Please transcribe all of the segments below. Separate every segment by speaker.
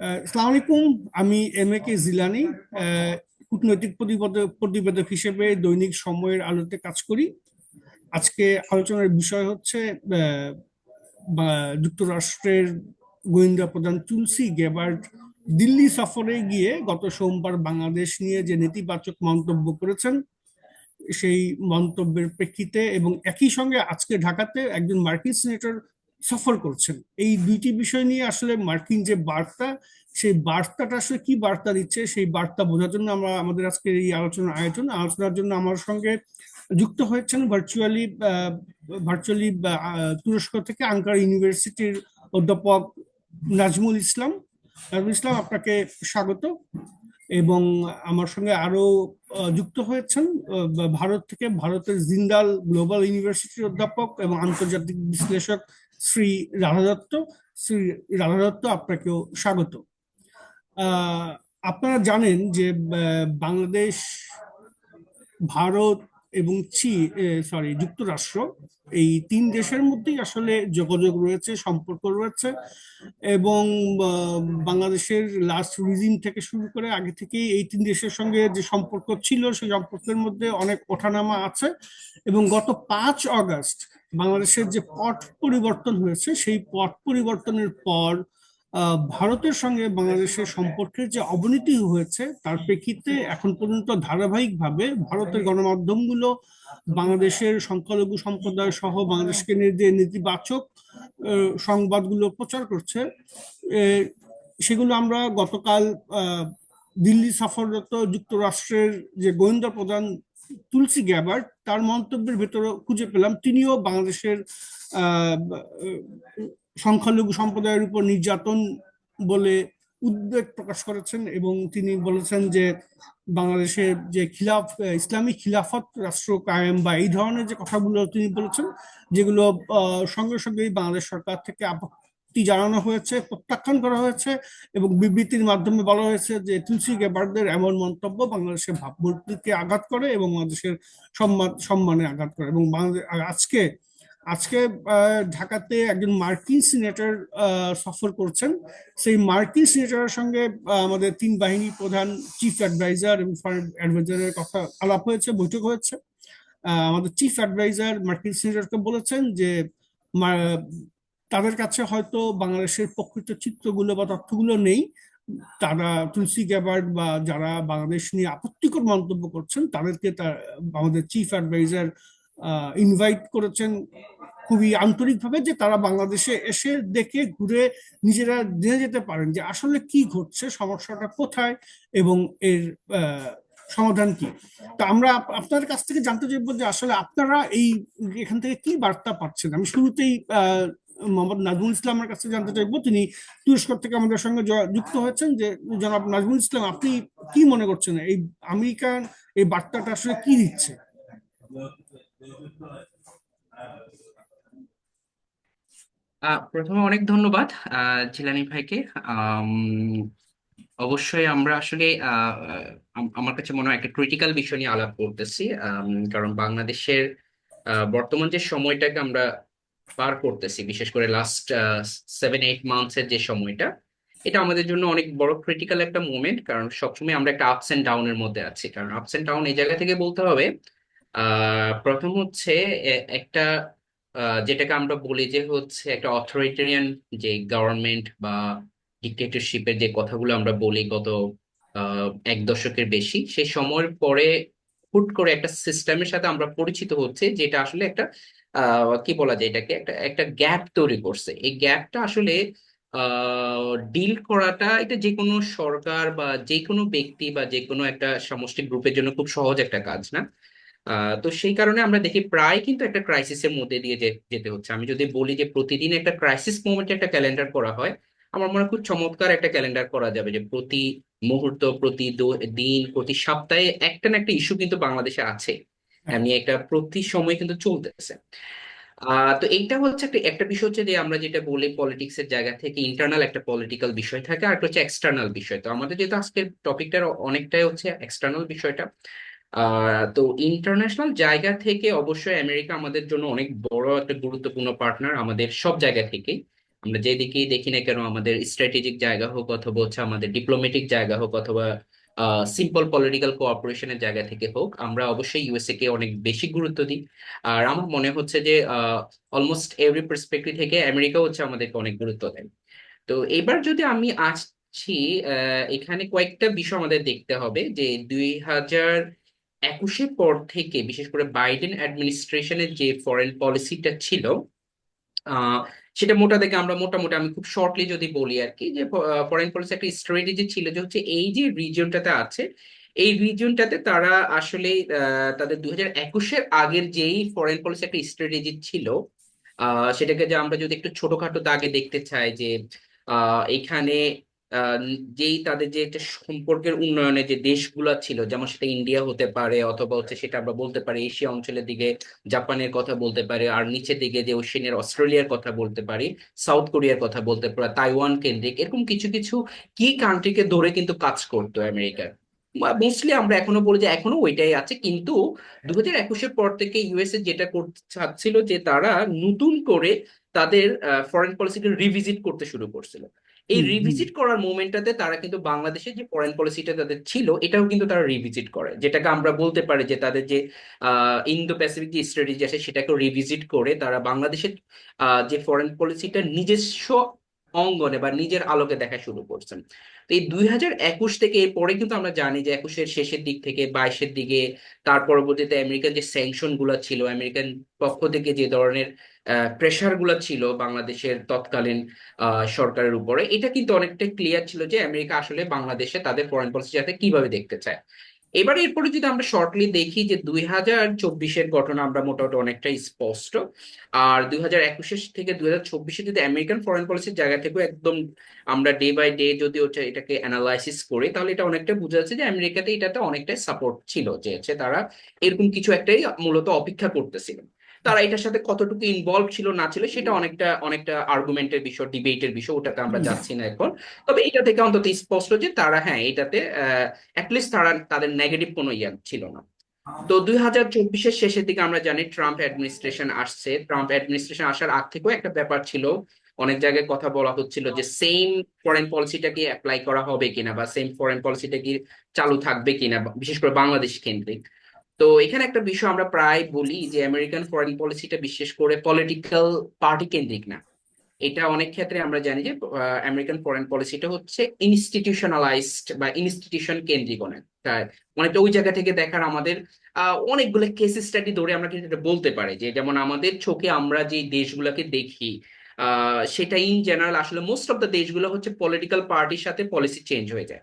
Speaker 1: আসসালামু আলাইকুম। আমি এম এ কে জিলানি কূটনৈতিক প্রতিবেদক হিসেবে দৈনিক সময়ের আলোতে কাজ করি। আজকে আলোচনার বিষয় হচ্ছে যুক্তরাষ্ট্রের গোয়েন্দা প্রধান তুলসি গেবার্ট দিল্লি সফরে গিয়ে গত সোমবার বাংলাদেশ নিয়ে যে নেতিবাচক মন্তব্য করেছেন, সেই মন্তব্যের প্রেক্ষিতে এবং একই সঙ্গে আজকে ঢাকাতে একজন মার্কিন সিনেটর সফর করছেন। এই দুইটি বিষয় নিয়ে আসলে মার্কিন যে বার্তা, সেই বার্তাটা আসলে কি বার্তা দিচ্ছে, সেই বার্তা বোঝার জন্য আমরা আমাদের আজকের এই আলোচনার আয়োজন, আলোচনার জন্য আমার সঙ্গে যুক্ত হয়েছেন ভার্চুয়ালি ভার্চুয়ালি তুরস্ক থেকে আঙ্কার ইউনিভার্সিটির অধ্যাপক নাজমুল ইসলাম। নাজমুল ইসলাম, আপনাকে স্বাগত এবং আমার সঙ্গে আরও যুক্ত হয়েছেন ভারত থেকে ভারতের জিন্দাল গ্লোবাল ইউনিভার্সিটির অধ্যাপক এবং আন্তর্জাতিক বিশ্লেষক শ্রী রানা দত্ত শ্রী রানা দত্ত আপনাকেও স্বাগত। আপনারা জানেন যে বাংলাদেশ ভারত এবং চি সরি যুক্তরাষ্ট্র। এই তিন দেশের মধ্যেই আসলে যোগাযোগ রয়েছে, সম্পর্ক রয়েছে এবং বাংলাদেশের লাস্ট রিজিম থেকে শুরু করে আগে থেকেই এই তিন দেশের সঙ্গে যে সম্পর্ক ছিল, সেই সম্পর্কের মধ্যে অনেক ওঠানামা আছে এবং গত পাঁচ অগস্ট বাংলাদেশের যে পট পরিবর্তন হয়েছে, সেই পট পরিবর্তনের পর ভারতের সঙ্গে বাংলাদেশের সম্পর্কের যে অবনতি হয়েছে, তার প্রেক্ষিতে এখন পর্যন্ত ধারাবাহিকভাবে ভারতের গণমাধ্যমগুলো বাংলাদেশের সংখ্যালঘু সম্প্রদায় সহ বাংলাদেশকে যে নেতিবাচক সংবাদগুলো প্রচার করছে সেগুলো আমরা গতকাল দিল্লি সফররত যুক্তরাষ্ট্রের যে গোয়েন্দা প্রধান তুলসী গ্যাবার্ট, তার মন্তব্যের ভেতরে খুঁজে পেলাম। তিনিও বাংলাদেশের সংখ্যালঘু সম্প্রদায়ের উপর নির্যাতন বলে উদ্বেগ প্রকাশ করেছেন এবং তিনি বলেছেন যে বাংলাদেশের যে খিলাফ, ইসলামী খিলাফত রাষ্ট্র কায়েম বা এই ধরনের যে কথাগুলো তিনি বলেছেন, যেগুলো সঙ্গে সঙ্গেই বাংলাদেশ সরকার থেকে আপত্তি জানানো হয়েছে, প্রত্যাখ্যান করা হয়েছে এবং বিবৃতির মাধ্যমে বলা হয়েছে যে তুলসী গেবার্ডদের এমন মন্তব্য বাংলাদেশের ভাবমূর্তিকে আঘাত করে এবং বাংলাদেশের সম্মান, সম্মানে আঘাত করে এবং আজকে আজকে ঢাকাতে একজন মার্কিন সিনেটর সফর করছেন। সেই মার্কিন সিনেটরের সঙ্গে আমাদের তিন বাহিনী প্রধান চিফ অ্যাডভাইজার এবং ফরেন অ্যাডভাইজারের কথা আলাপ হয়েছে, বৈঠক হয়েছে। আমাদের চিফ অ্যাডভাইজার মার্কিন সিনেটরকে বলেছেন যে তাদের কাছে হয়তো বাংলাদেশের প্রকৃত চিত্রগুলো বা তথ্যগুলো নেই। তারা তুলসী গ্যাবার্ড বা যারা বাংলাদেশ নিয়ে আপত্তিকর মন্তব্য করছেন, তাদেরকে তার, আমাদের চিফ অ্যাডভাইজার ইনভাইট করেছেন। খুবই আন্তরিকভাবে যে তারা বাংলাদেশে এসে দেখে ঘুরে নিজেরা জেনে যেতে পারেন যে আসলে কি ঘটছে, সমস্যাটা কোথায় এবং এর সমাধান কি। তা আমরা আপ- আপনার কাছ থেকে জানতে চাইব যে আসলে আপনারা এই, এখান থেকে কি বার্তা পাচ্ছেন? আমি শুরুতেই মোহাম্মদ নাজমুল ইসলামের কাছে জানতে চাইব। তিনি তুরস্ক থেকে আমাদের সঙ্গে যুক্ত হয়েছেন যে, জনাব নাজমুল ইসলাম, আপনি কি মনে করছেন? এই আমেরিকান, এই বার্তাটা আসলে কি দিচ্ছে?
Speaker 2: আহ, প্রথমে অনেক ধন্যবাদ আহ, জিলানি ভাইকে। অবশ্যই আমরা আসলে আহ, আম- আমার কাছে মনে হয় একটা ক্রিটিক্যাল বিষয় নিয়ে আলাপ করতেছি। কারণ বাংলাদেশের আহ, বর্তমান যে সময়টাকে আমরা পার করতেছি বিশেষ করে লাস্ট সেভেন এইট মান্থসের যে সময়টা এটা আমাদের জন্য অনেক বড় ক্রিটিক্যাল একটা মোমেন্ট কারণ সবসময় আমরা একটা আপস এন্ড ডাউনের মধ্যে আছি। কারণ আপস এন্ড ডাউন এই জায়গা থেকে বলতে হবে আহ প্রথম হচ্ছে একটা যেটাকে আমরা বলি যে হচ্ছে একটা অথরিটেরিয়ান যে গভর্নমেন্ট বা ডিক্টেটরশিপের যে কথাগুলো আমরা বলি গত এক দশকের বেশি, সেই সময়ের পরে হুট করে একটা সিস্টেমের সাথে আমরা পরিচিত হচ্ছে যেটা আসলে একটা কি বলা যায় এটাকে? একটা একটা গ্যাপ তৈরি করছে। এই গ্যাপটা আসলে ডিল করাটা এটা যে কোনো সরকার বা যে কোনো ব্যক্তি বা যে কোনো একটা সমষ্টি গ্রুপের জন্য খুব সহজ একটা কাজ না। তো সেই কারণে আমরা দেখি প্রায় কিন্তু একটা ক্রাইসিসের মধ্যে দিয়ে যেতে হচ্ছে। আমি যদি বলি যে প্রতিদিন একটা ক্রাইসিস মোমেন্টে একটা ক্যালেন্ডার করা হয় আমার মনে হয় খুব চমৎকার একটা ক্যালেন্ডার করা যাবে যে প্রতি মুহূর্ত প্রতি দিন প্রতি সপ্তাহে একটা না একটা ইস্যু কিন্তু বাংলাদেশে আছে। এমনি একটা প্রতি সময় কিন্তু চলতেছে। আহ তো এইটা হচ্ছে একটা একটা বিষয় হচ্ছে যে আমরা যেটা বলি পলিটিক্স এর জায়গা থেকে ইন্টারনাল একটা পলিটিক্যাল বিষয় থাকে আর একটা হচ্ছে এক্সটার্নাল বিষয়। তো আমাদের যেহেতু আজকের টপিকটার অনেকটাই হচ্ছে এক্সটার্নাল বিষয়টা তো ইন্টারন্যাশনাল জায়গা থেকে অবশ্যই আমেরিকা আমাদের জন্য অনেক বড় একটা গুরুত্বপূর্ণ পার্টনার আমাদের সব জায়গা থেকেই। আমরা যেদিকেই দেখি না কেন আমাদের স্ট্র্যাটেজিক জায়গা হোক অথবা হচ্ছে আমাদের ডিপ্লোমেটিক জায়গা হোক অথবা সিম্পল পলিটিক্যাল কোঅপারেশনের জায়গা থেকে হোক, আমরা অবশ্যই ইউএসএ কে অনেক বেশি গুরুত্ব দিই। আর আমার মনে হচ্ছে যে অলমোস্ট এভরি পার্সপেক্টিভ থেকে আমেরিকা হচ্ছে আমাদেরকে অনেক গুরুত্ব দেয়। তো এবার যদি আমি আসছি এখানে কয়েকটা বিষয় আমাদের দেখতে হবে যে দুই হাজার একুশের পর থেকে, বিশেষ করে বাইডেন অ্যাডমিনিস্ট্রেশনের যে ফরেন পলিসিটা ছিল সেটা মোটা দেখে আমরা মোটামুটি, আমি খুব শর্টলি যদি বলি আর কি যে ফরেন পলিসি একটা স্ট্র্যাটেজি ছিল যে হচ্ছে এই যে রিজিয়নটাতে আছে, এই রিজিয়নটাতে তারা আসলে তাদের দুই হাজার একুশের আগের যেই ফরেন পলিসি একটা স্ট্র্যাটেজি ছিল সেটাকে যে আমরা যদি একটু ছোটখাটো দাগে দেখতে চাই যে এখানে যেই তাদের যে একটা সম্পর্কের উন্নয়নে যে দেশগুলো ছিল, যেমন সেটা ইন্ডিয়া হতে পারে, অথবা হচ্ছে সেটা আমরা বলতে পারি এশিয়া অঞ্চলের দিকে জাপানের কথা বলতে পারি, আর নিচের দিকে যে ওশেনের অস্ট্রেলিয়ার কথা বলতে পারি সাউথ কোরিয়ার কথা বলতে পারি তাইওয়ান কেন্দ্রিক, এরকম কিছু কিছু কি কান্ট্রিকে ধরে কিন্তু কাজ করতো আমেরিকা মোস্টলি আমরা এখনও বলি যে এখনও ওইটাই আছে, কিন্তু দু হাজার একুশের পর থেকে ইউএসএ যেটা করতে চাচ্ছিল যে তারা নতুন করে তাদের ফরেন পলিসিকে রিভিজিট করতে শুরু করছিল। এই। রিভিজিট করার মোমেন্টটাতে তারা কিন্তু বাংলাদেশের যে ফরেন পলিসিটা তাদের ছিল এটাও কিন্তু তারা রিভিজিট করে যেটাকে আমরা বলতে পারি যে তাদের যে ইন্দো প্যাসিফিক যে স্ট্র্যাটেজি আছে সেটাকে রিভিজিট করে তারা বাংলাদেশের আহ, যে ফরেন পলিসিটা নিজস্ব অঙ্গনে বা নিজের আলোকে দেখা শুরু করছেন। তো এই দুই হাজার একুশ থেকে এরপরে কিন্তু আমরা জানি যে একুশের শেষের দিক থেকে বাইশের দিকে, তার পরবর্তীতে আমেরিকান যে স্যাংশনগুলা ছিল, আমেরিকান পক্ষ থেকে যে ধরনের প্রেশারগুলা ছিল বাংলাদেশের তৎকালীন সরকারের উপরে, এটা কিন্তু অনেকটা ক্লিয়ার ছিল যে আমেরিকা আসলে বাংলাদেশে তাদের ফরেন পলিসি যাতে কীভাবে দেখতে চায়। এবার এরপরে যদি আমরা শর্টলি দেখি যে দুই হাজার চব্বিশের ঘটনা আমরা মোটামুটি অনেকটাই স্পষ্ট। আর দুই হাজার একুশে থেকে দুই হাজার চব্বিশে যদি আমেরিকান ফরেন পলিসির জায়গা থেকে একদম আমরা ডে বাই ডে যদি ওটা এটাকে অ্যানালাইসিস করি, তাহলে এটা অনেকটা বোঝা যাচ্ছে যে আমেরিকাতে এটাতে অনেকটাই সাপোর্ট ছিল যে তারা এরকম কিছু একটাই মূলত অপেক্ষা করতেছিল। তারা এটার সাথে কতটুকু ইনভলভ ছিল না ছিল সেটা অনেকটা অনেকটা আর্গুমেন্টের বিষয় ডিবেটের বিষয় ওটাতে আমরা যাচ্ছি না এখন। তবে এটা থেকে অন্তত স্পষ্ট যে তারা হ্যাঁ এটাতে অ্যাটলিস্ট তারা তাদের নেগেটিভ কোনো ইয়া ছিল না। তো দুই হাজার চব্বিশের শেষের দিকে আমরা জানি ট্রাম্প অ্যাডমিনিস্ট্রেশন আসছে। ট্রাম্প অ্যাডমিনিস্ট্রেশন আসার আগ থেকেও একটা ব্যাপার ছিল। অনেক জায়গায় কথা বলা হচ্ছিল যে সেম ফরেন পলিসিটা কি অ্যাপ্লাই করা হবে কিনা বা সেম ফরেন পলিসিটা কি চালু থাকবে কিনা বিশেষ করে বাংলাদেশ কেন্দ্রিক। তো এখানে একটা বিষয় আমরা প্রায় বলি যে আমেরিকান ফরেন পলিসিটা বিশেষ করে পলিটিক্যাল পার্টি কেন্দ্রিক না। এটা অনেক ক্ষেত্রে আমরা জানি যে আমেরিকান ফরেন পলিসিটা হচ্ছে ইনস্টিটিউশনালাইজড বা ইনস্টিটিউশন কেন্দ্রিক অনেক। অনেকটা ওই জায়গা থেকে দেখার আমাদের অনেকগুলো কেস স্টাডি ধরে আমরা কিন্তু এটা বলতে পারি যে, যেমন আমাদের চোখে আমরা যে দেশগুলোকে দেখি সেটা ইন জেনারেল আসলে মোস্ট অফ দ্য দেশগুলো হচ্ছে পলিটিক্যাল পার্টির সাথে পলিসি চেঞ্জ হয়ে যায়।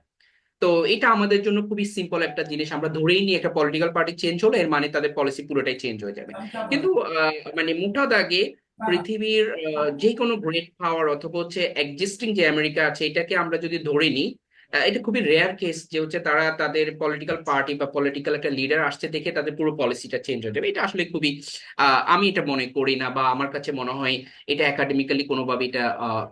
Speaker 2: তো এটা আমাদের জন্য খুবই সিম্পল একটা জিনিস। আমরা ধরেই নিই একটা পলিটিক্যাল পার্টি চেঞ্জ হলো এর মানে তাদের পলিসি পুরোটাই চেঞ্জ হয়ে যাবে। কিন্তু আহ, মানে মোটা দাগে পৃথিবীর আহ, যে কোনো গ্রেট পাওয়ার অথবা হচ্ছে এক্সিস্টিং যে আমেরিকা আছে এটাকে আমরা যদি ধরে নিই এটা খুবই রেয়ার কেস যে হচ্ছে তারা তাদের পলিটিক্যাল পার্টি বা পলিটিক্যাল একটা লিডার আসছে দেখে তাদের পুরো পলিসিটা চেঞ্জ হয়ে যাবে। এটা আসলে খুবই আহ, আমি এটা মনে করি না বা আমার কাছে মনে হয় এটা একাডেমিক্যালি কোনোভাবে এটা আহ,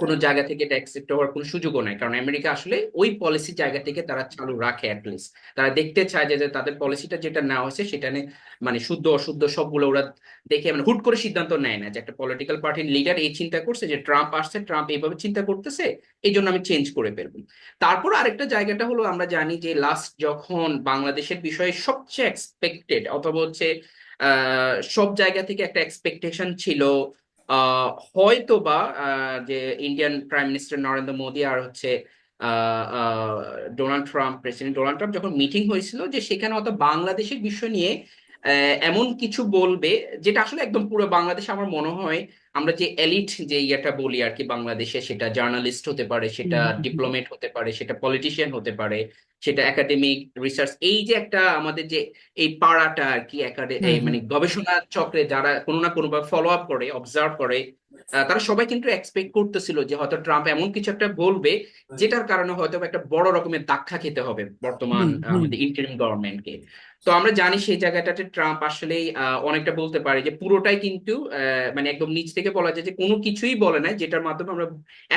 Speaker 2: কোনো জায়গা থেকে এটা অ্যাকসেপ্ট হওয়ার কোনো সুযোগও নাই। কারণ আমেরিকা আসলে ওই পলিসি জায়গা থেকে তারা চালু রাখে অ্যাটলিস্ট তারা দেখতে চায় যে তাদের পলিসিটা যেটা নেওয়া হয়েছে সেটা নিয়ে মানে শুদ্ধ, অশুদ্ধ সবগুলো ওরা দেখে মানে হুট করে সিদ্ধান্ত নেয় না যে একটা পলিটিক্যাল পার্টির লিডার এই চিন্তা করছে যে ট্রাম্প আসছে ট্রাম্প এইভাবে চিন্তা করতেছে এই জন্য আমি চেঞ্জ করে ফেলব। তারপর আরেকটা জায়গাটা হলো আমরা জানি যে লাস্ট যখন বাংলাদেশের বিষয়ে সবচেয়ে এক্সপেক্টেড অথবা হচ্ছে সব জায়গা থেকে একটা এক্সপেকটেশন ছিল হয়তো বা যে Indian prime minister Narendra Modi আর হচ্ছে Donald Trump president Donald Trump যখন মিটিং হয়েছিল যে সেখানে অত বাংলাদেশের বিষয় নিয়ে এমন কিছু বলবে, যেটা আসলে একদম পুরো বাংলাদেশে আমার মনে হয় আমরা যে এলিট যে ইয়েটা বলি আর কি বাংলাদেশে সেটা জার্নালিস্ট হতে পারে সেটা। ডিপ্লোমেট হতে পারে সেটা পলিটিশিয়ান হতে পারে সেটা একাডেমিক রিসার্চ এই যে একটা আমাদের যে এই পাড়াটা আর কি। মানে গবেষণা চক্রে যারা কোনো না কোনো ফলো আপ করে অবজার্ভ করে তারা সবাই কিন্তু এক্সপেক্ট করতেছিল যে হয়তো ট্রাম্প এমন কিছু একটা বলবে যেটার কারণে হয়তো একটা বড় রকমের ধাক্কা খেতে হবে বর্তমান আমাদের ইন্টারিম গভর্নমেন্টকে তো আমরা জানি সেই জায়গাটাতে ট্রাম্প আসলেই আহ, অনেকটা বলতে পারে যে পুরোটাই কিন্তু আহ, মানে একদম নিচ থেকে বলা যায় যে কোনো কিছুই বলে নাই যেটার মাধ্যমে আমরা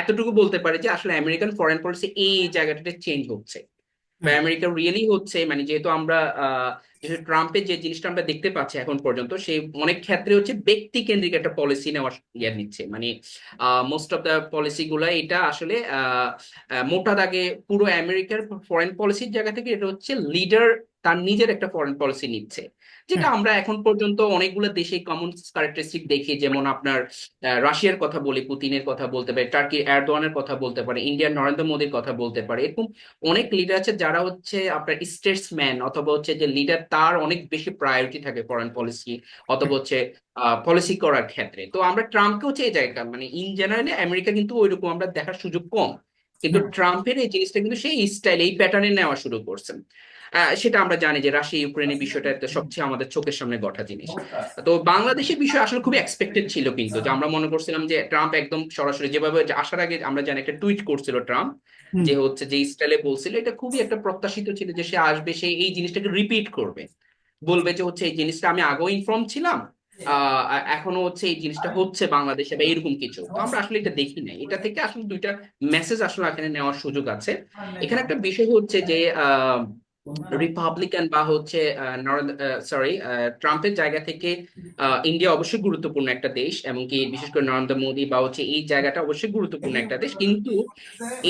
Speaker 2: এতটুকু বলতে পারি যে আসলে আমেরিকান ফরেন পলিসি এই জায়গাটাতে চেঞ্জ হচ্ছে। আমেরিকা রিয়েলি হচ্ছে মানে যেহেতু আমরা ট্রাম্পের যে জিনিসটা আমরা দেখতে পাচ্ছি এখন পর্যন্ত সে অনেক ক্ষেত্রে হচ্ছে ব্যক্তি কেন্দ্রিক একটা পলিসি নেওয়ার ইয়ে নিচ্ছে। মানে মোস্ট অফ দ্য পলিসি গুলা এটা আসলে মোটা দাগে পুরো আমেরিকার ফরেন পলিসির জায়গা থেকে এটা হচ্ছে লিডার তার নিজের একটা ফরেন পলিসি নিচ্ছে। যেটা। আমরা এখন পর্যন্ত অনেকগুলো দেশে কমন ক্যারেক্টারিস্টিক দেখি যেমন আপনার রাশিয়ার কথা বলি পুতিনের কথা বলতে পারে টার্কির এরদোয়ানের কথা বলতে পারে ইন্ডিয়ার নরেন্দ্র মোদীর কথা বলতে পারে এরকম অনেক লিডার আছে যারা হচ্ছে আপনার স্টেটসম্যান অথবা হচ্ছে যে লিডার তার অনেক বেশি প্রায়োরিটি থাকে ফরেন পলিসি অথবা হচ্ছে পলিসি করার ক্ষেত্রে। তো আমরা ট্রাম্পকে হচ্ছে এই জায়গা মানে ইন জেনারেলি আমেরিকা কিন্তু ওইরকম আমরা দেখার সুযোগ কম। কিন্তু ট্রাম্পের এই জিনিসটা কিন্তু সেই স্টাইল এই প্যাটার্নে নেওয়া শুরু করছেন সেটা আমরা জানি যে রাশিয়া ইউক্রেনের বিষয়টা সবচেয়ে আমাদের চোখের সামনে ঘটা জিনিস। তো বাংলাদেশের বিষয় আসলে খুবই এক্সপেক্টেড ছিল কিন্তু যে আমরা মনে করছিলাম যে ট্রাম্প একদম সরাসরি যেভাবে আসার আগে আমরা জানি একটা টুইট করছিল ট্রাম্প যে হচ্ছে যে স্টাইলে বলছিল এটা খুবই একটা প্রত্যাশিত ছিল যে সে আসবে সে এই জিনিসটাকে রিপিট করবে। বলবে যে হচ্ছে এই জিনিসটা আমি আগেও ইনফর্ম ছিলাম আহ এখনও হচ্ছে এই জিনিসটা হচ্ছে বাংলাদেশে বা এরকম কিছু। তো আমরা আসলে এটা দেখি নাই। এটা থেকে আসলে দুইটা মেসেজ আসলে এখানে নেওয়ার সুযোগ আছে। এখানে একটা বিষয় হচ্ছে যে আহ রিপাবলিকান বা হচ্ছে সরি ট্রাম্পের জায়গা থেকে ইন্ডিয়া অবশ্যই গুরুত্বপূর্ণ একটা দেশ, এমনকি বিশেষ করে নরেন্দ্র মোদী বা হচ্ছে এই জায়গাটা অবশ্যই গুরুত্বপূর্ণ একটা দেশ। কিন্তু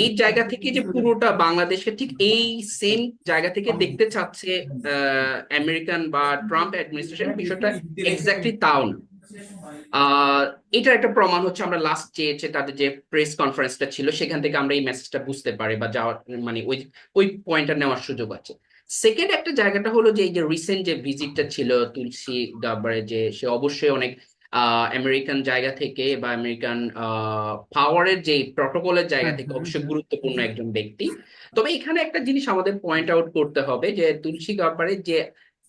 Speaker 2: এই জায়গা থেকে যে পুরোটা বাংলাদেশকে ঠিক এই সেম জায়গা থেকে দেখতে চাচ্ছে আমেরিকান বা ট্রাম্প অ্যাডমিনিস্ট্রেশন বিষয়টা এক্স্যাক্টলি তাও না। এটার একটা প্রমাণ হচ্ছে আমরা লাস্ট যে যে তাদের যে প্রেস কনফারেন্সটা ছিল সেখান থেকে আমরা এই মেসেজটা বুঝতে পারি বা যাওয়ার মানে ওই ওই পয়েন্টটা নেওয়ার সুযোগ আছে। সেকেন্ড একটা জায়গাটা হলো যে এই যে রিসেন্ট যে ভিজিটটা ছিল তুলসী গাব্বারে যে সে অবশ্যই অনেক আহ আমেরিকান জায়গা থেকে বা আমেরিকান আহ পাওয়ারের যে প্রটোকলের জায়গা থেকে অবশ্যই গুরুত্বপূর্ণ একজন ব্যক্তি। তবে এখানে একটা জিনিস আমাদের পয়েন্ট আউট করতে হবে যে তুলসী গাব্বারের যে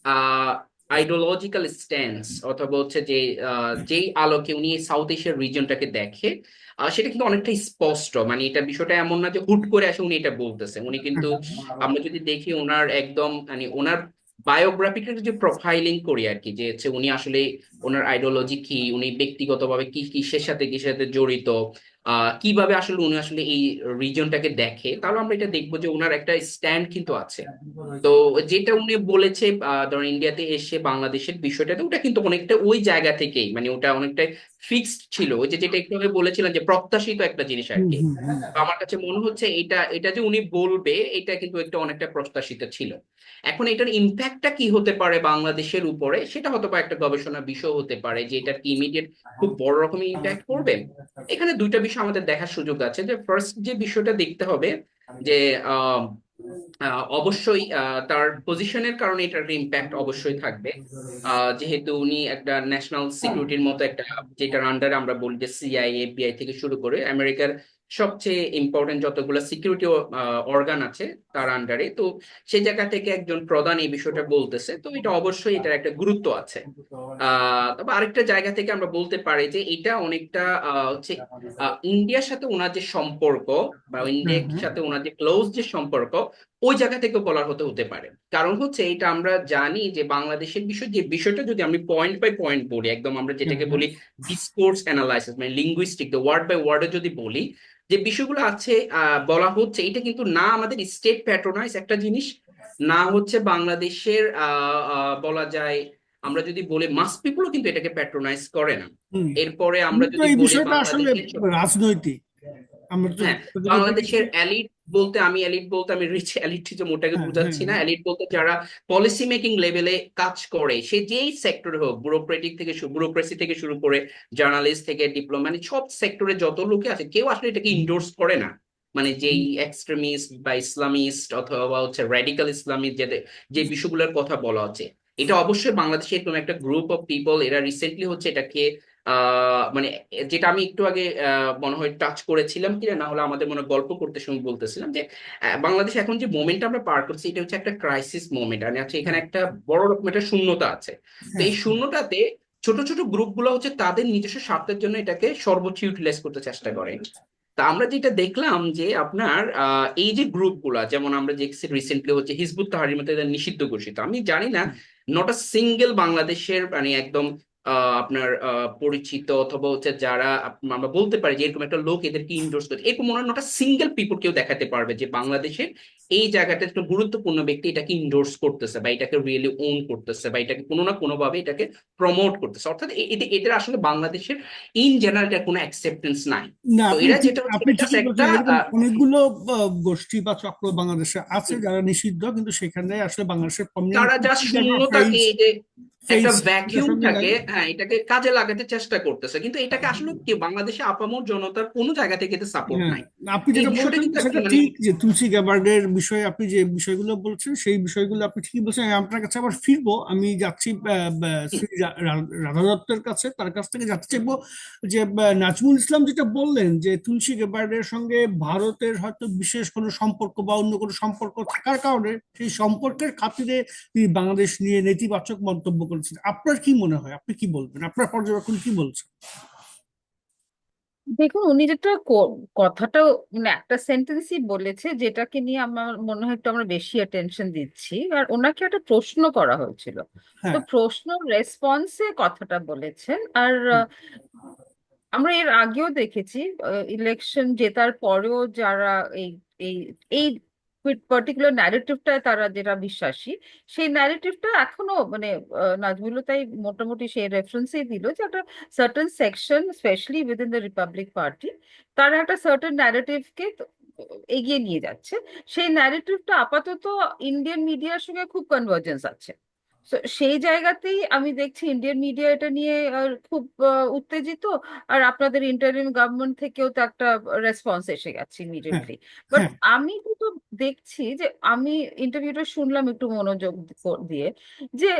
Speaker 2: আহ আইডিওলজিক্যাল স্ট্যান্স অথবা হচ্ছে যে যেই আলোকে উনি সাউথ এশিয়ার রিজনটাকে দেখে সেটা কিন্তু অনেকটা স্পষ্ট। মানে এটা বিষয়টা এমন না যে হুট করে আসে উনি এটা বলতেছে। উনি কিন্তু আমরা যদি দেখি ওনার একদম মানে ওনার বায়োগ্রাফিক্যাল যে প্রোফাইলিং করি আর কি যে হচ্ছে উনি আসলে ওনার আইডিওলজি কি উনি ব্যক্তিগতভাবে কি কিসের সাথে কিসের সাথে জড়িত কীভাবে আসলে উনি আসলে এই রিজনটাকে দেখে, তাহলে আমরা এটা দেখব যে ওনার একটা স্ট্যান্ড কিন্তু আছে। তো যেটা উনি বলেছে ধরেন ইন্ডিয়াতে এসে বাংলাদেশের বিষয়টাতে, ওটা কিন্তু অনেকটা ওই জায়গা থেকেই মানে ওটা অনেকটা ফিক্সড ছিল ওই যে যেটা একটু আগে বলেছিলাম যে প্রত্যাশিত একটা জিনিস আর কি। আমার কাছে মনে হচ্ছে এটা এটা যে উনি বলবে এটা কিন্তু একটা অনেকটা প্রত্যাশিত ছিল। এখন এটার ইম্প্যাক্টটা কি হতে পারে বাংলাদেশের উপরে সেটা হয়তো বা একটা গবেষণা বিষয় হতে পারে যে এটার কি ইমিডিয়েট খুব বড় রকমের ইম্প্যাক্ট করবে। এখানে দুইটা বিষয় আমাদের দেখার সুযোগ আছে যে ফার্স্ট যে বিষয়টা দেখতে হবে যে আহ, অবশ্যই তার পজিশনের কারণে এটার ইম্প্যাক্ট অবশ্যই থাকবে। যেহেতু উনি একটা ন্যাশনাল সিকিউরিটির মতো একটা যেটার আন্ডারে আমরা বলি যে সিআইএ এফবিআই থেকে শুরু করে আমেরিকার সবচেয়ে ইম্পর্টেন্ট যতগুলো সিকিউরিটি অর্গান আছে তার আন্ডারে তো সেই জায়গা থেকে একজন প্রধান এই বিষয়টা বলতেছে। তো এটা অবশ্যই এটার একটা গুরুত্ব আছে। আহ তবে আরেকটা জায়গা থেকে আমরা বলতে পারি যে এটা অনেকটা আহ, হচ্ছে ইন্ডিয়ার সাথে ওনার যে সম্পর্ক বা ইন্ডিয়ার সাথে ওনার যে ক্লোজ যে সম্পর্ক ওই জায়গা থেকে বলার হতে হতে পারে। কারণ হচ্ছে এটা আমরা জানি যে বাংলাদেশের বিষয় যে বিষয়টা যদি আমি পয়েন্ট বাই পয়েন্ট বলি একদম আমরা যেটাকে। বলি ডিসকোর্স অ্যানালাইসিস মানে লিঙ্গুইস্টিক ওয়ার্ড বাই ওয়ার্ডে যদি বলি যে বিষয়গুলো আছে বলা হচ্ছে এটা কিন্তু না আমাদের স্টেট প্যাট্রোনাইজ একটা জিনিস না হচ্ছে বাংলাদেশের বলা যায় আমরা যদি বলি মাস পিপলও কিন্তু এটাকে প্যাট্রোনাইজ করে না। এরপরে আমরা যদি বলি
Speaker 1: রাজনৈতিক।
Speaker 2: বাংলাদেশের এলিট বলতে আমি এলিট বলতে আমি রিচ এলিট যে মোটাকে
Speaker 1: হ্যাঁ,
Speaker 2: বুঝাচ্ছি না এলিট বলতে যারা পলিসি মেকিং লেভেলে কাজ করে সে যেই সেক্টরে হোক ব্যুরোক্রেটিক থেকে ব্যুরোক্রেসি থেকে শুরু করে জার্নালিস্ট থেকে ডিপ্লোমা মানে সব সেক্টরে যত লোকে আছে কেউ আসলে এটাকে ইন্ডোর্স করে না। মানে যেই এক্সট্রিমিস্ট বা ইসলামিস্ট অথবা হচ্ছে র্যাডিক্যাল ইসলামিস্ট যে যে বিষয়গুলোর কথা বলা হচ্ছে এটা অবশ্যই বাংলাদেশে এরকম একটা গ্রুপ অফ পিপল এরা রিসেন্টলি হচ্ছে এটাকে মানে যেটা আমি একটু আগে মনে হয় টাচ করেছিলাম কিনা, না হলে আমাদের মনে গল্প করতে সময় বলতেছিলাম যে বাংলাদেশ এখন যে মোমেন্ট আমরা পার করছি, এটা হচ্ছে একটা ক্রাইসিস মোমেন্ট মানে হচ্ছে এখানে একটা বড় রকম একটা শূন্যতা আছে। তো এই শূন্যতাতে ছোট ছোট গ্রুপগুলো হচ্ছে তাদের নিজস্ব স্বার্থের জন্য এটাকে সর্বোচ্চ ইউটিলাইজ করতে চেষ্টা করে। তা আমরা যেটা দেখলাম যে আপনার এই যে গ্রুপ গ্রুপগুলা যেমন আমরা দেখছি রিসেন্টলি হচ্ছে হিজবুত তাহরির মতো নিষিদ্ধ ঘোষিত। আমি জানি না নট আ সিঙ্গেল বাংলাদেশের মানে একদম আপনার পরিচিত অথবা হচ্ছে যারা আমরা বলতে পারি যে এরকম একটা লোক এদেরকে ইন্ডোর্স করে এরকম মনে হয় নট সিঙ্গেল পিপল কেউ দেখাতে পারবে যে বাংলাদেশের এই জায়গাটা একটা গুরুত্বপূর্ণ ব্যক্তি এটাকে ইন্ডোর্স করতেছে বা এটাকে রিয়েলি ওন করতেছে বা এটাকে কোনো না কোনোভাবে এটাকে প্রমোট করতেছে। অর্থাৎ এদের আসলে বাংলাদেশের ইন জেনারেল এটা কোনো অ্যাকসেপ্টেন্স নাই। তো এরা যেটা একটা
Speaker 1: অনেকগুলো গোষ্ঠী বা চক্র বাংলাদেশে আছে যারা নিষিদ্ধ কিন্তু সেখানে আসলে বাংলাদেশের
Speaker 2: তারা জাস্ট শূন্যতাকে এই যে একটা ভ্যাকিউম থাকে হ্যাঁ এটাকে কাজে লাগাতে চেষ্টা করতেছে। কিন্তু এটাকে আসলে কি বাংলাদেশে আপামর জনতার কোনো জায়গা থেকে এতে সাপোর্ট নাই।
Speaker 1: আপনি যেটা বলছেন সেটা
Speaker 2: মানে-
Speaker 1: ঠিক যে তুলসী গ্যাবার্ডের বিষয়ে আপনি যে বিষয়গুলো বলছেন সেই বিষয়গুলো আপনি ঠিকই বলছেন। আপনার কাছে আবার ফিরবো। আমি যাচ্ছি রাধা দত্তের কাছে তার কাছ থেকে জানতে চাইব যে নাজমুল ইসলাম যেটা বললেন যে তুলসী গ্যাবার্ডের সঙ্গে ভারতের হয়তো বিশেষ কোনো সম্পর্ক বা অন্য কোনো সম্পর্ক থাকার কারণে সেই সম্পর্কের খাতিরে তিনি বাংলাদেশ নিয়ে নেতিবাচক মন্তব্য করেছেন আপনার কি মনে হয়? আপনি কি বলবেন? আপনার পর্যবেক্ষণ কি বলছে?
Speaker 3: দেখুন উনি যেটা কথাটা মানে একটা সেন্টেন্সই বলেছে যেটাকে নিয়ে আমার মনে হয় একটু আমরা বেশি অ্যাটেনশন দিচ্ছি। আর ওনাকে একটা প্রশ্ন করা হয়েছিল। তো
Speaker 1: হ্যাঁ।
Speaker 3: প্রশ্ন রেসপন্সে কথাটা বলেছেন। আর আমরা এর আগেও দেখেছি ইলেকশন জেতার পরেও যারা এই এই এই পার্টিকুলার ন্যারেটিভটায় তারা যেটা বিশ্বাসী, সেই ন্যারেটিভটা এখনও মানে নাজমুল তাই মোটামুটি সেই রেফারেন্সেই দিল যে একটা certain section specially within the Republic party তারা একটা সার্টেন ন্যারেটিভকে এগিয়ে নিয়ে যাচ্ছে। সেই ন্যারেটিভটা আপাতত ইন্ডিয়ান মিডিয়ার সঙ্গে খুব কনভার্জেন্স আছে। সেই জায়গাতেই আমি দেখছি ইন্ডিয়ান মিডিয়া এটা নিয়ে খুব উত্তেজিত। আর আপনাদের ইন্টারিম গভর্নমেন্ট থেকেও তো একটা রেসপন্স এসে গেছে ইমিডিয়েটলি বাট
Speaker 1: হ্যাঁ।
Speaker 3: আমি কিন্তু দেখছি যে আমি ইন্টারভিউটা শুনলাম একটু মনোযোগ দিয়ে যে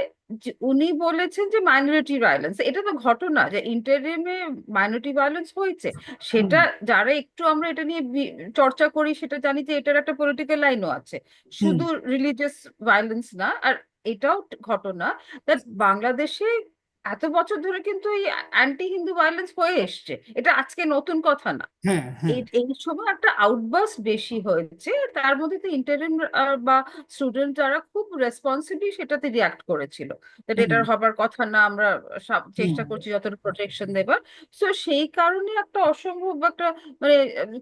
Speaker 3: যে উনি বলেছেন যে মাইনরিটি ভায়োলেন্স এটা তো ঘটনা যে ইন্টারিমে মাইনরিটি ভায়োলেন্স হয়েছে। সেটা যারা একটু আমরা এটা নিয়ে চর্চা করি সেটা জানি যে এটার একটা পলিটিক্যাল লাইনও আছে। শুধু রিলিজিয়াস ভায়োলেন্স না আর এটাও ঘটনা দ্যাট বাংলাদেশে এত বছর ধরে কিন্তু এই অ্যান্টি হিন্দু ভায়োলেন্স হয়ে এসছে। এটা আজকে নতুন কথা না।
Speaker 1: হ্যাঁ হ্যাঁ।
Speaker 3: এই সময় একটা আউটবার্স্ট বেশি হয়েছে। তার মধ্যে তো ইন্টারিম বা স্টুডেন্ট যারা খুব রেসপন্সিবলি সেটাতে রিয়াক্ট করেছিল। দ্যাট। এটার হবার কথা না আমরা সব চেষ্টা করছি যতটা প্রোটেকশন দেবার। সো সেই কারণে একটা অসম্ভব একটা মানে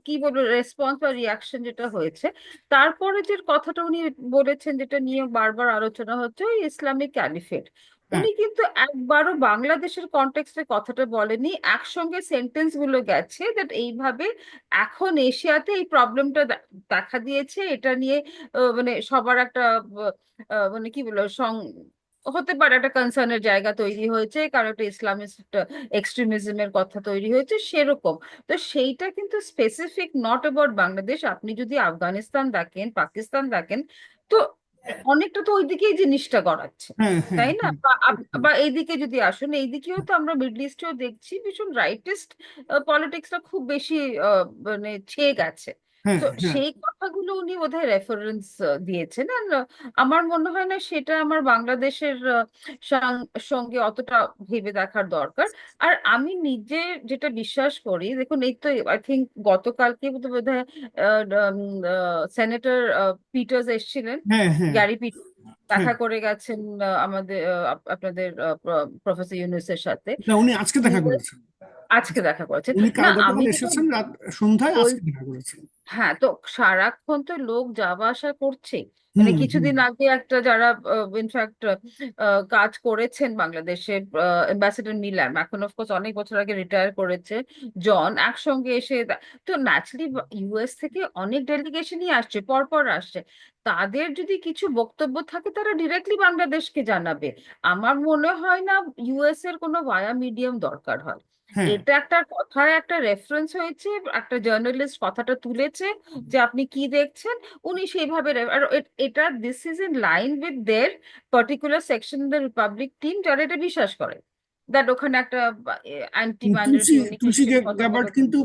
Speaker 3: কি বলব রেসপন্স বা রিয়াকশন যেটা হয়েছে। তারপরে যে কথাটা উনি বলেছেন যেটা নিয়ে বারবার আলোচনা হচ্ছে ওই ইসলামিক ক্যালিফেট। উনি কিন্তু একবারও বাংলাদেশের কনটেক্সটে কথাটা বলেনি। একসঙ্গে সেন্টেন্সগুলো গেছে দ্যাট এইভাবে এখন এশিয়াতে এই প্রবলেমটা দেখা দিয়েছে। এটা নিয়ে মানে সবার একটা মানে কি বলব সং হতে পারে একটা কনসার্নের জায়গা তৈরি হয়েছে কারণ একটা ইসলামিস্ট এক্সট্রিমিজমের কথা তৈরি হয়েছে সেরকম। তো সেইটা কিন্তু স্পেসিফিক নট অ্যাবাউট বাংলাদেশ। আপনি যদি আফগানিস্তান দেখেন পাকিস্তান দেখেন তো অনেকটা তো ওইদিকেই জিনিসটা গড়াচ্ছে তাই না। বা এইদিকে যদি আসুন এইদিকেও তো আমরা মিডল ইস্টেও দেখছি ভীষণ রাইটিস্ট পলিটিক্সটা খুব বেশি আহ, মানে ছেয়ে গেছে
Speaker 1: হ্যাঁ
Speaker 3: তো
Speaker 1: হ্যাঁ।
Speaker 3: সেই কথাগুলো উনি বোধহয় রেফারেন্স দিয়েছেন। আর আমার মনে হয় না সেটা আমার বাংলাদেশের সাং- সঙ্গে অতটা ভেবে দেখার দরকার। আর আমি নিজে যেটা বিশ্বাস করি দেখুন এই তো আই থিঙ্ক গতকালকে বোধহয় সেনেটর পিটার্স এসেছিলেন।
Speaker 1: হ্যাঁ হ্যাঁ।
Speaker 3: গ্যারি পিটার্স দেখা। করে গেছেন আমাদের আপনাদের প্রফেসর ইউনুসের সাথে।
Speaker 1: না উনি আজকে দেখা করেছেন।
Speaker 3: আজকে দেখা করেছেন।
Speaker 1: উনি কাল গতকাল
Speaker 3: আমি
Speaker 1: এসেছেন রাত সন্ধ্যায় আজকে দেখা করেছেন।
Speaker 3: হ্যাঁ তো সারাক্ষণ তো লোক যাওয়া আসা করছে। মানে কিছুদিন আগে একটা যারা ইনফ্যাক্ট কাজ করেছেন বাংলাদেশে অ্যাম্বাসেডর মিলাম এখন অফকোর্স অনেক বছর আগে রিটায়ার করেছে জন একসঙ্গে এসে তো ন্যাচারালি ইউএস থেকে অনেক ডেলিগেশনই আসছে পরপর আসছে। তাদের যদি কিছু বক্তব্য থাকে তারা ডিরেক্টলি বাংলাদেশকে জানাবে। আমার মনে হয় না ইউএস এর কোনো ভায়া মিডিয়াম দরকার হয়।
Speaker 1: হ্যাঁ।
Speaker 3: এটা একটা কথায় একটা রেফারেন্স হয়েছে একটা জার্নালিস্ট কথাটা তুলেছে যে আপনি কি দেখছেন উনি সেইভাবে আর এটা this is in line with their particular section the Republic team যারা এটা বিশ্বাস করে। দ্যাট ওখানে একটা অ্যান্টি
Speaker 1: গ্যাবার্ড কিন্তু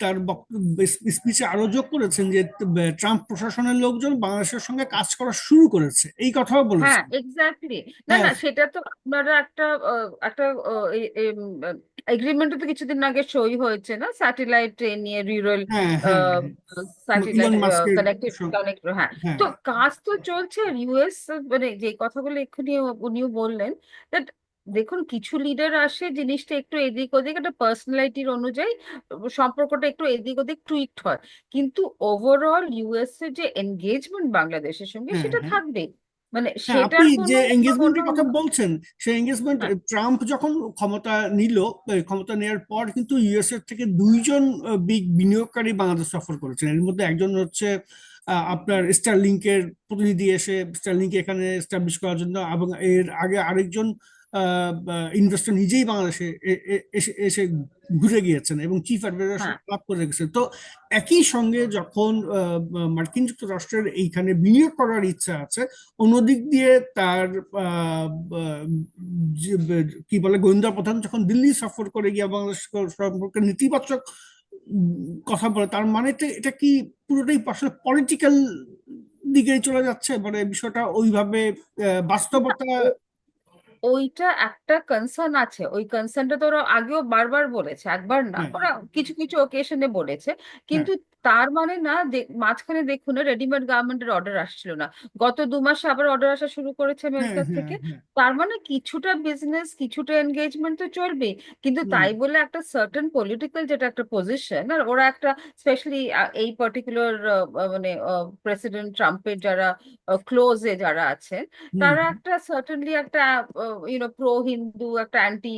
Speaker 1: তার স্পিচে আরও যোগ করেছেন যে ট্রাম্প প্রশাসনের লোকজন বাংলাদেশের সঙ্গে কাজ করা শুরু করেছে। এই কথাও
Speaker 3: হ্যাঁ
Speaker 1: বলেছেন
Speaker 3: এক্স্যাক্টলি না
Speaker 1: হ্যাঁ।
Speaker 3: না সেটা তো আপনারা একটা একটা এগ্রিমেন্ট তো কিছুদিন আগে সই হয়েছে না? স্যাটেলাইট নিয়ে রুরাল
Speaker 1: হ্যাঁ হ্যাঁ হ্যাঁ।
Speaker 3: স্যাটেলাইট কানেক্ট হ্যাঁ।
Speaker 1: হ্যাঁ।
Speaker 3: তো কাজ তো চলছে আর ইউএস মানে যে কথাগুলো এক্ষুনি উনিও বললেন দ্যাট দেখুন কিছু লিডার আসে জিনিসটা একটু এদিক ওদিক একটা পার্সোনালিটির অনুযায়ী সম্পর্কটা একটু এদিক ওদিক টুইকড হয়। কিন্তু ওভারঅল ইউএস এর যে এনগেজমেন্ট বাংলাদেশের সঙ্গে
Speaker 1: হ্যাঁ
Speaker 3: সেটা
Speaker 1: হ্যাঁ।
Speaker 3: থাকবে। মানে
Speaker 1: হ্যাঁ
Speaker 3: সেটার
Speaker 1: আপনি যে এঙ্গেজমেন্টের কথা বলছেন সেই এঙ্গেজমেন্ট ট্রাম্প যখন ক্ষমতা নিল ক্ষমতা নেওয়ার পর কিন্তু ইউএস এর থেকে দুইজন বিগ বিনিয়োগকারী বাংলাদেশ সফর করেছেন। এর মধ্যে একজন হচ্ছে আপনার স্টারলিংকের প্রতিনিধি এসে স্টারলিংক এখানে এস্টাবলিশ করার জন্য এবং এর আগে আরেকজন ইনভেস্টর নিজেই বাংলাদেশে এসে ঘুরে গিয়েছেন এবং চিফ অ্যাডভাইজার লাভ করে গেছেন। তো একই সঙ্গে যখন আহ, মার্কিন যুক্তরাষ্ট্রের এইখানে বিনিয়োগ করার ইচ্ছা আছে অন্যদিক দিয়ে তার কি বলে গোয়েন্দা প্রধান যখন দিল্লি সফর করে গিয়ে বাংলাদেশ সম্পর্কে নেতিবাচক কথা বলে তার মানে এটা কি পুরোটাই আসলে পলিটিক্যাল দিকে চলে যাচ্ছে? মানে বিষয়টা ওইভাবে বাস্তবতা
Speaker 3: ওইটা একটা কনসার্ন আছে। ওই কনসার্নটা তো ওরা আগেও বারবার বলেছে একবার না
Speaker 1: হ্যাঁ।
Speaker 3: ওরা কিছু কিছু ওকেশনে বলেছে। কিন্তু তার মানে না মাঝখানে দেখুন না রেডিমেড গার্মেন্টের অর্ডার আসছিল না। গত দু মাসে আবার অর্ডার আসা শুরু করেছে
Speaker 1: হ্যাঁ
Speaker 3: থেকে। তার মানে কিছুটা বিজনেস কিছুটা এনগেজমেন্ট তো চলবেই। কিন্তু তাই বলে একটা সার্টেন পলিটিক্যাল যেটা একটা পজিশন আর ওরা একটা স্পেশালি এই পার্টিকুলার মানে প্রেসিডেন্ট ট্রাম্পের যারা ক্লোজে যারা আছেন তারা একটা সার্টেনলি একটা ইউনো প্রো হিন্দু একটা অ্যান্টি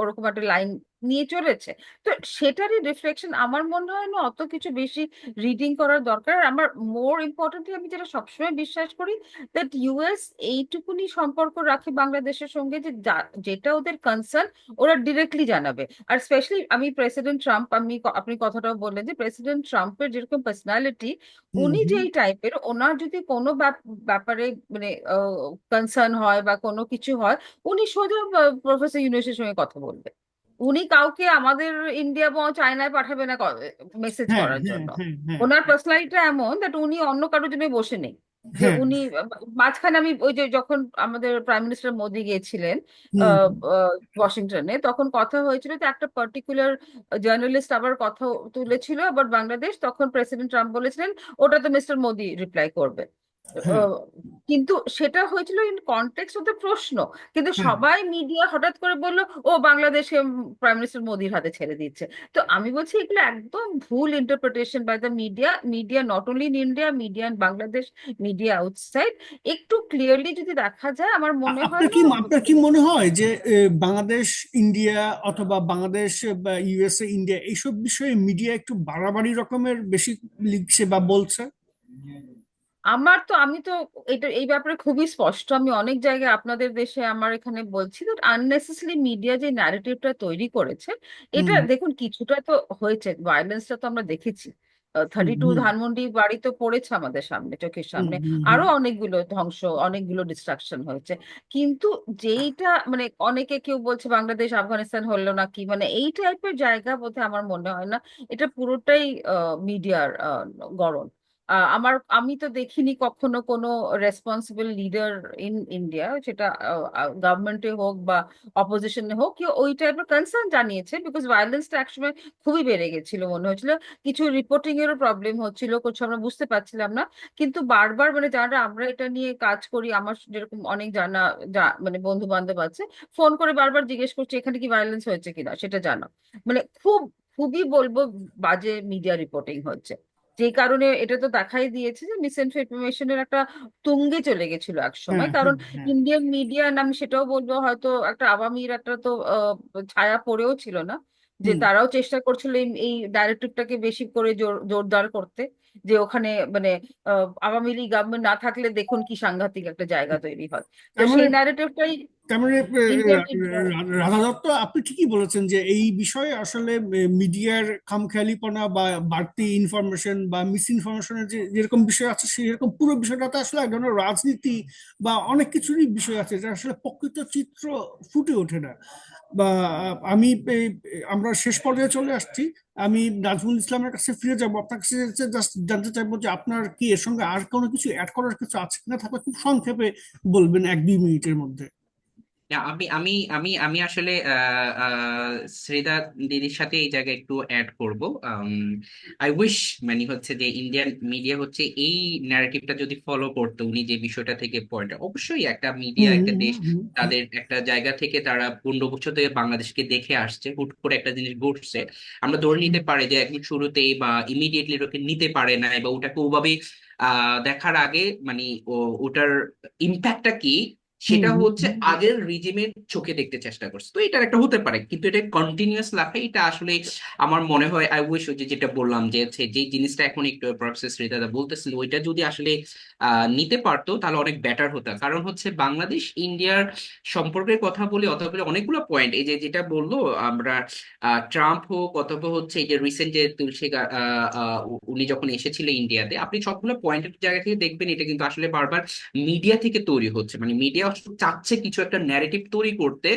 Speaker 3: ওরকম একটা লাইন নিয়ে চলেছে। তো সেটারই রিফ্লেকশন আমার মনে হয় না অত কিছু বেশি রিডিং করার দরকার। আমার মোর ইম্পর্টেন্টলি আমি যেটা সবসময় বিশ্বাস করি দ্যাট ইউএস এইটুকুনি সম্পর্ক রাখে বাংলাদেশের সঙ্গে যে যা- যেটা ওদের কনসার্ন ওরা ডিরেক্টলি জানাবে। আর স্পেশালি আমি প্রেসিডেন্ট ট্রাম্প আমি আপনি কথাটাও বললেন যে প্রেসিডেন্ট ট্রাম্পের যেরকম পার্সোনালিটি
Speaker 1: হুম
Speaker 3: উনি
Speaker 1: হুম।
Speaker 3: যেই টাইপের ওনার যদি কোনো ব্যাপ- ব্যাপারে মানে কনসার্ন হয় বা কোনো কিছু হয় উনি সোজা প্রফেসর ইউনুসের সঙ্গে কথা বলবে। উনি কাউকে আমাদের ইন্ডিয়া বা চায়নায় পাঠাবে না মেসেজ
Speaker 1: হ্যাঁ
Speaker 3: করার
Speaker 1: হ্যাঁ
Speaker 3: জন্য।
Speaker 1: হ্যাঁ
Speaker 3: ওনার পার্সোনালিটিটা এমন দ্যাট উনি অন্য কারোর জন্য বসে নেই। যে উনি মাঝখানে আমি ওই যে যখন আমাদের প্রাইম মিনিস্টার মোদি গিয়েছিলেন ওয়াশিংটনে তখন কথা হয়েছিল যে একটা পার্টিকুলার জার্নালিস্ট আবার কথা তুলেছিল আবার বাংলাদেশ তখন প্রেসিডেন্ট ট্রাম্প বলেছিলেন ওটা তো মিস্টার মোদি রিপ্লাই করবে। কিন্তু সেটা হয়েছিল ইন কনটেক্সট অফ দ্য প্রশ্ন। কিন্তু
Speaker 1: হ্যাঁ
Speaker 3: সবাই মিডিয়া হঠাৎ করে বলল ও বাংলাদেশে প্রাইম মিনিস্টার মোদির হাতে ছেড়ে দিচ্ছে। তো আমি বলছি এগুলো একদম ভুল interpretation by the media media not only in India media in Bangladesh media outside একটু ক্লিয়ারলি যদি দেখা যায় আমার মনে হয়
Speaker 1: কি আপনার কি মনে হয় যে বাংলাদেশ ইন্ডিয়া অথবা বাংলাদেশ বা ইউএসএ ইন্ডিয়া এইসব বিষয়ে মিডিয়া একটু বাড়াবাড়ি রকমের বেশি লিখছে বা বলছে?
Speaker 3: আমার তো আমি তো এটা এই ব্যাপারে খুবই স্পষ্ট। আমি অনেক জায়গায় আপনাদের দেশে আমার এখানে বলছি দ্যাট আননেসেসারি মিডিয়া যে ন্যারেটিভটা তৈরি করেছে এটা দেখুন কিছুটা তো হয়েছে ভায়োলেন্সটা তো আমরা দেখেছি। থার্টি টু ধানমন্ডি বাড়ি তো পড়েছে আমাদের সামনে চোখের সামনে।
Speaker 1: আরও
Speaker 3: অনেকগুলো ধ্বংস অনেকগুলো ডিস্ট্রাকশন হয়েছে। কিন্তু যেইটা মানে অনেকে কেউ বলছে বাংলাদেশ আফগানিস্তান হলো না কি মানে এই টাইপের জায়গা বোধহয় আমার মনে হয় না এটা পুরোটাই মিডিয়ার গড়ন। আমার, আমি তো দেখিনি কখনো কোনো রেসপন্সিবল লিডার ইন ইন্ডিয়া সেটা গভর্নমেন্টে হোক বা অপোজিশনে হোক কেউ ওই টাইপের কনসার্ন জানিয়েছে বিকজ ভায়োলেন্সটা একসময় খুবই বেড়ে গেছিল মনে হচ্ছিল কিছু রিপোর্টিং এরও প্রবলেম হচ্ছিল, কিছু আমরা বুঝতে পারছিলাম না। কিন্তু বারবার মানে যারা আমরা এটা নিয়ে কাজ করি, আমার যেরকম অনেক জানা মানে বন্ধু বান্ধব আছে ফোন করে বারবার জিজ্ঞেস করছে, এখানে কি ভায়োলেন্স হয়েছে কিনা? সেটা জানো। মানে খুব, খুবই বলব বাজে মিডিয়া রিপোর্টিং হচ্ছে। যেই কারণে এটা তো দেখাই দিয়েছে যে মিস ইনফরমেশনের একটা তুঙ্গে চলে গেছিল এক
Speaker 1: হ্যাঁ
Speaker 3: সময়
Speaker 1: হ্যাঁ
Speaker 3: কারণ
Speaker 1: হ্যাঁ
Speaker 3: ইন্ডিয়ান মিডিয়া আমি সেটাও বলব হয়তো একটা আওয়ামীর একটা তো আহ, ছায়া পড়েও ছিল না। যে তারাও চেষ্টা করছিল এই ডাইরেক্টিভটাকে বেশি করে জোরদার করতে। যে ওখানে মানে আওয়ামী লীগ গভর্নমেন্ট না থাকলে দেখুন কি সাংঘাতিক একটা জায়গা তৈরি হয়। তো সেই ন্যারেটিভটাই
Speaker 1: তার মানে রাধা দত্ত আপনি ঠিকই বলেছেন যে এই বিষয়ে আসলে মিডিয়ার খামখেয়ালিপনা বা বাড়তি ইনফরমেশন বা মিস ইনফরমেশনের যে যেরকম বিষয় আছে সেরকম পুরো বিষয়টাতে আসলে এক ধরনের রাজনীতি বা অনেক কিছুরই বিষয় আছে যেটা আসলে প্রকৃত চিত্র ফুটে ওঠে না। বা আমি আমরা শেষ পর্যায়ে চলে আসছি। আমি নাজমুল ইসলামের কাছে ফিরে যাব। আপনার কাছে জাস্ট জানতে চাইব যে আপনার কি এর সঙ্গে আর কোনো কিছু অ্যাড করার কিছু আছে কিনা থাকলে খুব সংক্ষেপে বলবেন এক দুই মিনিটের মধ্যে।
Speaker 2: আমি আমি আমি আমি আসলে শ্রীদা দিদির সাথে এই জায়গায় একটু অ্যাড করব। আই উইশ মানে হচ্ছে যে ইন্ডিয়ান মিডিয়া হচ্ছে এই ন্যারেটিভটা যদি ফলো করতো উনি যে বিষয়টা থেকে পয়েন্ট অবশ্যই একটা মিডিয়া একটা দেশ। তাদের একটা জায়গা থেকে তারা পনেরো বছর থেকে বাংলাদেশকে দেখে আসছে হুট করে একটা জিনিস ঘটছে। আমরা ধরে নিতে পারি যে একদম শুরুতেই বা ইমিডিয়েটলি ওকে নিতে পারে না বা ওটাকে ওভাবে আহ দেখার আগে মানে ওটার ইম্প্যাক্টটা কি? সেটা হচ্ছে আগের রিজিমের চোখে দেখতে চেষ্টা করছে। তো এটার একটা হতে পারে কিন্তু এটা কন্টিনিউয়াস লাফে এটা আসলে আমার মনে হয় আই উইশ যে যেটা বললাম যে হচ্ছে যে জিনিসটা এখন একটু প্রফেসর দাদা বলতেছিল ওইটা যদি আসলে নিতে পারতো তাহলে অনেক বেটার হতো। কারণ হচ্ছে বাংলাদেশ ইন্ডিয়ার সম্পর্কের কথা বলি অথবা অনেকগুলো পয়েন্ট এই যে যেটা বলল আমরা আহ, ট্রাম্প হোক অথবা হচ্ছে এই যে রিসেন্ট যে তুলসী উনি যখন এসেছিল ইন্ডিয়াতে আপনি সবগুলো পয়েন্টের জায়গা থেকে দেখবেন এটা কিন্তু আসলে বারবার মিডিয়া থেকে তৈরি হচ্ছে। মানে মিডিয়া চাচ্ছে কিছু একটা ন্যারেটিভ তৈরি করতে।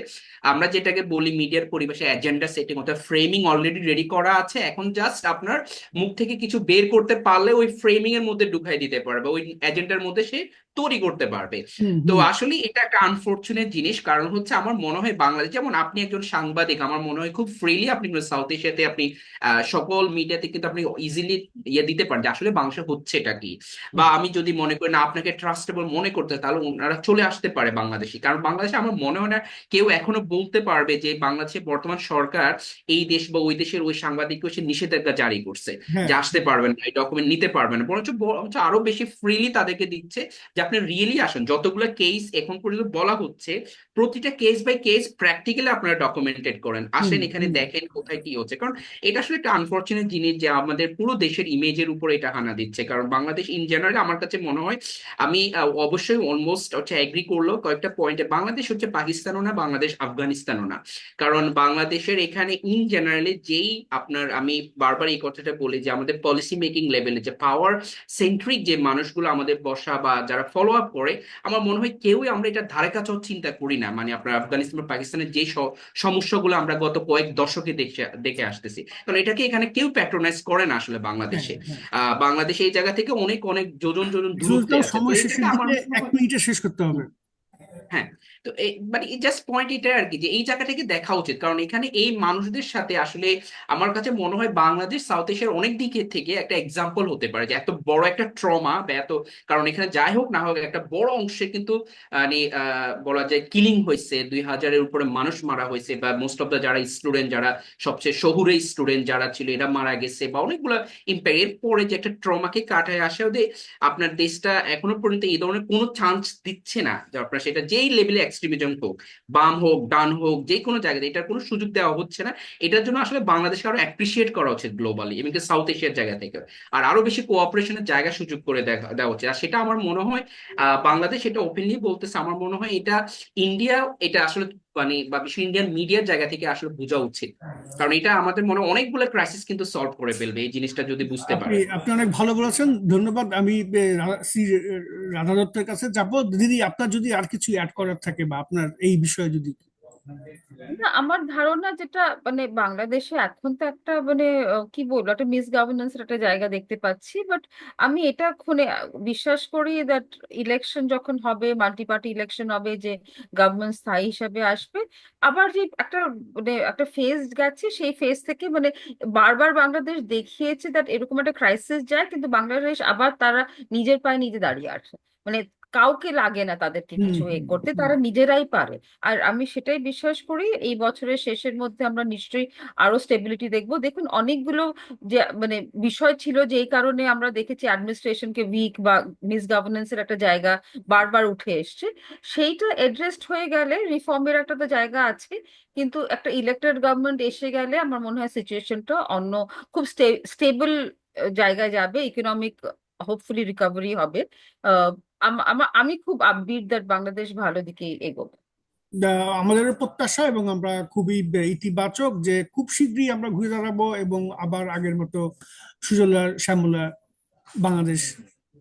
Speaker 2: আমরা যেটাকে বলি মিডিয়ার পরিবেশে এজেন্ডা সেটিং অর্থাৎ ফ্রেমিং অলরেডি রেডি করা আছে। এখন জাস্ট আপনার মুখ থেকে কিছু বের করতে পারলে ওই ফ্রেমিং এর মধ্যে ঢুকাই দিতে পারবে। ওই এজেন্ডার মধ্যে সে তৈরি করতে পারবে। তো আসলে এটা একটা আনফরচুনেট জিনিস। কারণ হচ্ছে আমার মনে হয় বাংলাদেশ যেমন আপনি একজন সাংবাদিক আমার মনে হয় খুব ফ্রিলি আপনি সাউথ এশিয়াতে আপনি সকল মিডিয়াতে কিন্তু আপনি ইজিলি ইয়ে দিতে পারেন যে আসলে বাংলাদেশে হচ্ছে এটা কি? বা আমি যদি মনে করি না আপনাকে ট্রাস্টেবল মনে করতে তাহলে ওনারা চলে আসতে পারে বাংলাদেশি। কারণ বাংলাদেশে আমার মনে হয় না কেউ এখনও বলতে পারবে যে বাংলাদেশের বর্তমান সরকার এই দেশ বা ওই দেশের ওই সাংবাদিককে সে নিষেধাজ্ঞা জারি করছে।
Speaker 1: হ্যাঁ।
Speaker 2: যে আসতে পারবেন না এই ডকুমেন্ট নিতে পারবেন না। বরঞ্চ বরঞ্চ আরও বেশি ফ্রিলি তাদেরকে দিচ্ছে যে আপনি রিয়েলি আসুন। যতগুলো কেস এখন পর্যন্ত বলা হচ্ছে প্রতিটা কেস বাই কেস প্র্যাকটিক্যালি আপনারা ডকুমেন্টেড করেন। আসেন এখানে দেখেন কোথায় কি হচ্ছে। কারণ এটা আসলে একটা আনফরচুনেট জিনিস যে আমাদের পুরো দেশের ইমেজের উপর এটা হানা দিচ্ছে। কারণ বাংলাদেশ ইন জেনারেল আমার কাছে মনে হয় আমি অবশ্যই অলমোস্ট হচ্ছে এগ্রি করল কয়েকটা পয়েন্টে বাংলাদেশ হচ্ছে পাকিস্তানও না বাংলাদেশ আফগানিস্তানও না। কারণ বাংলাদেশের এখানে ইন জেনারেলি যেই আপনার আমি বারবার এই কথাটা বলি যে আমাদের পলিসি মেকিং লেভেলে যে পাওয়ার সেন্ট্রিক যে মানুষগুলো আমাদের বসা বা যারা ফলো আপ করে আমার মনে হয় কেউই আমরা এটা ধারে কাছেও চিন্তা করি না। মানে আপনার আফগানিস্তান বা পাকিস্তানের যে সমস্যাগুলো আমরা গত কয়েক দশকে দেখে দেখে আসতেছি। কারণ এটাকে এখানে কেউ প্যাট্রোনাইজ করে না আসলে
Speaker 1: হ্যাঁ
Speaker 2: বাংলাদেশে।
Speaker 1: হ্যাঁ
Speaker 2: আহ বাংলাদেশে এই জায়গা থেকে অনেক অনেক যোজন যোজন দূরত্বে তো
Speaker 1: সময় এক মিনিটে শেষ করতে হবে।
Speaker 2: হ্যাঁ। তো মানে জাস্ট পয়েন্ট এটা আর কি, যে এই জায়গাটাকে দেখা উচিত। কারণ এখানে এই মানুষদের সাথে আসলে আমার কাছে মনে হয় বাংলাদেশ, সাউথ এশিয়ার অনেক থেকে একটা এক্সাম্পল হতে পারে, যে এত বড় একটা ট্রমা বা এত, কারণ এখানে যাই হোক না হোক, একটা বড় অংশে কিন্তু মানে বলা যায় কিলিং হয়েছে। দুই হাজারের উপরে মানুষ মারা হয়েছে বা মোস্ট অফ দ্য যারা স্টুডেন্ট যারা সবচেয়ে শহুরে স্টুডেন্ট যারা ছিল, এরা মারা গেছে বা অনেকগুলো ইম্প্যাক্ট এরপরে যে একটা ট্রমাকে কাটায় আসে, ওদের আপনার দেশটা এখনও পর্যন্ত এই ধরনের কোনো চান্স দিচ্ছে না। আপনার সেটা যেই লেভেলে এক্সট্রিমিজম হোক, বাম হোক, ডান হোক, যে কোনো জায়গাতে, এটার কোনো সুযোগ দেওয়া হচ্ছে না। এটার জন্য আসলে বাংলাদেশকে আরও অ্যাপ্রিসিয়েট করা উচিত গ্লোবালি এমনকি সাউথ এশিয়ার জায়গা থেকে। আর আরও বেশি কোঅপারেশনের জায়গা সুযোগ করে দেখা, দেওয়া উচিত আর সেটা আমার মনে হয় বাংলাদেশ এটা ওপেনলি বলতেছে। আমার মনে হয় এটা ইন্ডিয়া এটা আসলে মানে বা বিশ্ব ইন্ডিয়ান মিডিয়ার জায়গা থেকে আসলে বোঝা উচিত। কারণ এটা আমাদের মনে অনেকগুলো ক্রাইসিস কিন্তু সলভ করে ফেলবে এই জিনিসটা যদি বুঝতে পারি
Speaker 1: আপনি অনেক ভালো বলেছেন ধন্যবাদ। আমি রাধা দত্তের কাছে যাব। দিদি আপনার যদি আর কিছু অ্যাড করার থাকে বা আপনার এই বিষয়ে যদি
Speaker 3: না, আমার ধারণা যেটা মানে বাংলাদেশে এখন তো একটা মানে কি বলব? একটা মিস গভর্নেন্সের একটা জায়গা দেখতে পাচ্ছি। বাট আমি এটা খুনে বিশ্বাস করি দ্যাট ইলেকশন যখন হবে মাল্টি পার্টি ইলেকশন হবে, যে গভর্নমেন্ট স্থায়ী হিসাবে আসবে, আবার যে একটা মানে একটা ফেজ গেছে, সেই ফেজ থেকে মানে বারবার বাংলাদেশ দেখিয়েছে দ্যাট এরকম একটা ক্রাইসিস যায়, কিন্তু বাংলাদেশ আবার তারা নিজের পায়ে নিজে দাঁড়িয়ে আসে মানে কাউকে লাগে না তাদেরকে কিছু এ করতে তারা নিজেরাই পারে। আর আমি সেটাই বিশ্বাস করি এই বছরের শেষের মধ্যে আমরা নিশ্চয়ই আরও স্টেবিলিটি দেখব। দেখুন অনেকগুলো যে মানে বিষয় ছিল যেই কারণে আমরা দেখেছি অ্যাডমিনিস্ট্রেশনকে উইক বা মিস গভর্নেন্সের একটা জায়গা বারবার উঠে এসছে। সেইটা এড্রেসড হয়ে গেলে রিফর্মের একটা তো জায়গা আছে কিন্তু একটা ইলেক্টেড গভর্নমেন্ট এসে গেলে আমার মনে হয় সিচুয়েশনটা অন্য খুব স্টেবল জায়গায় যাবে। ইকোনমিক হোপফুলি রিকভারি হবে। আহ আম- খুব আপবিট দ্যাট বাংলাদেশ ভালো দিকে এগোবে।
Speaker 1: আমাদের প্রত্যাশা এবং আমরা খুবই ইতিবাচক যে খুব শীঘ্রই আমরা ঘুরে দাঁড়াবো এবং আবার আগের মতো সুজলা, শ্যামলা বাংলাদেশ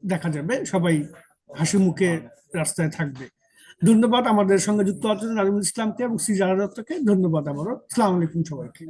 Speaker 1: দেখা যাবে। সবাই হাসি মুখে রাস্তায় থাকবে। ধন্যবাদ আমাদের সঙ্গে যুক্ত আছেন নাজমুল ইসলামকে এবং শ্রী জারা দত্তকে ধন্যবাদ আবারও। সালাম আলাইকুম সবাইকে।